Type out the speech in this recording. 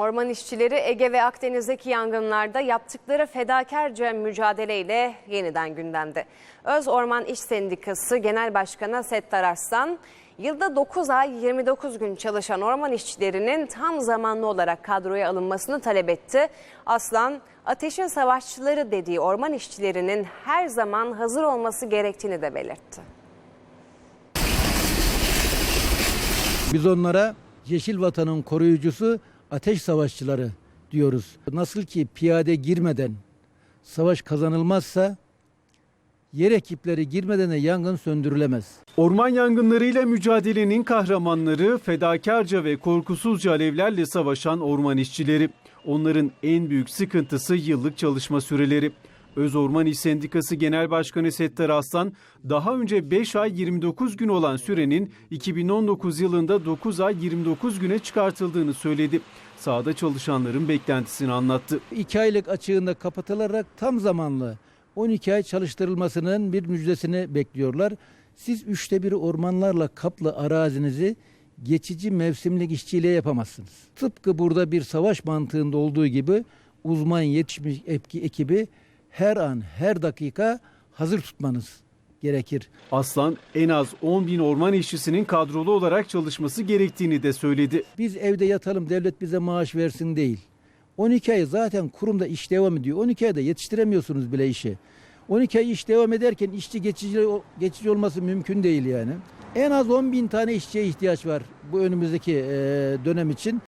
Orman işçileri Ege ve Akdeniz'deki yangınlarda yaptıkları fedakarca mücadeleyle yeniden gündemde. Öz Orman İş Sendikası Genel Başkanı Settar Arslan, yılda 9 ay 29 gün çalışan orman işçilerinin tam zamanlı olarak kadroya alınmasını talep etti. Aslan, ateşin savaşçıları dediği orman işçilerinin her zaman hazır olması gerektiğini de belirtti. Biz onlara Yeşil Vatan'ın koruyucusu ateş savaşçıları diyoruz. Nasıl ki piyade girmeden savaş kazanılmazsa yer ekipleri girmeden de yangın söndürülemez. Orman yangınlarıyla mücadelenin kahramanları, fedakarca ve korkusuzca alevlerle savaşan orman işçileri. Onların en büyük sıkıntısı yıllık çalışma süreleri. Öz Orman İş Sendikası Genel Başkanı Settar Aslan, daha önce 5 ay 29 gün olan sürenin 2019 yılında 9 ay 29 güne çıkartıldığını söyledi. Sahada çalışanların beklentisini anlattı. 2 aylık açığında kapatılarak tam zamanlı 12 ay çalıştırılmasının bir müjdesini bekliyorlar. Siz üçte bir ormanlarla kaplı arazinizi geçici mevsimlik işçiyle yapamazsınız. Tıpkı burada bir savaş mantığında olduğu gibi uzman yetişmiş ekibi her an her dakika hazır tutmanız gerekir. Aslan en az 10 bin orman işçisinin kadrolu olarak çalışması gerektiğini de söyledi. Biz evde yatalım devlet bize maaş versin değil. 12 ay zaten kurumda iş devam ediyor. 12 ayda yetiştiremiyorsunuz bile işi. 12 ay iş devam ederken işçi geçici, geçici olması mümkün değil yani. En az 10 bin tane işçiye ihtiyaç var bu önümüzdeki dönem için.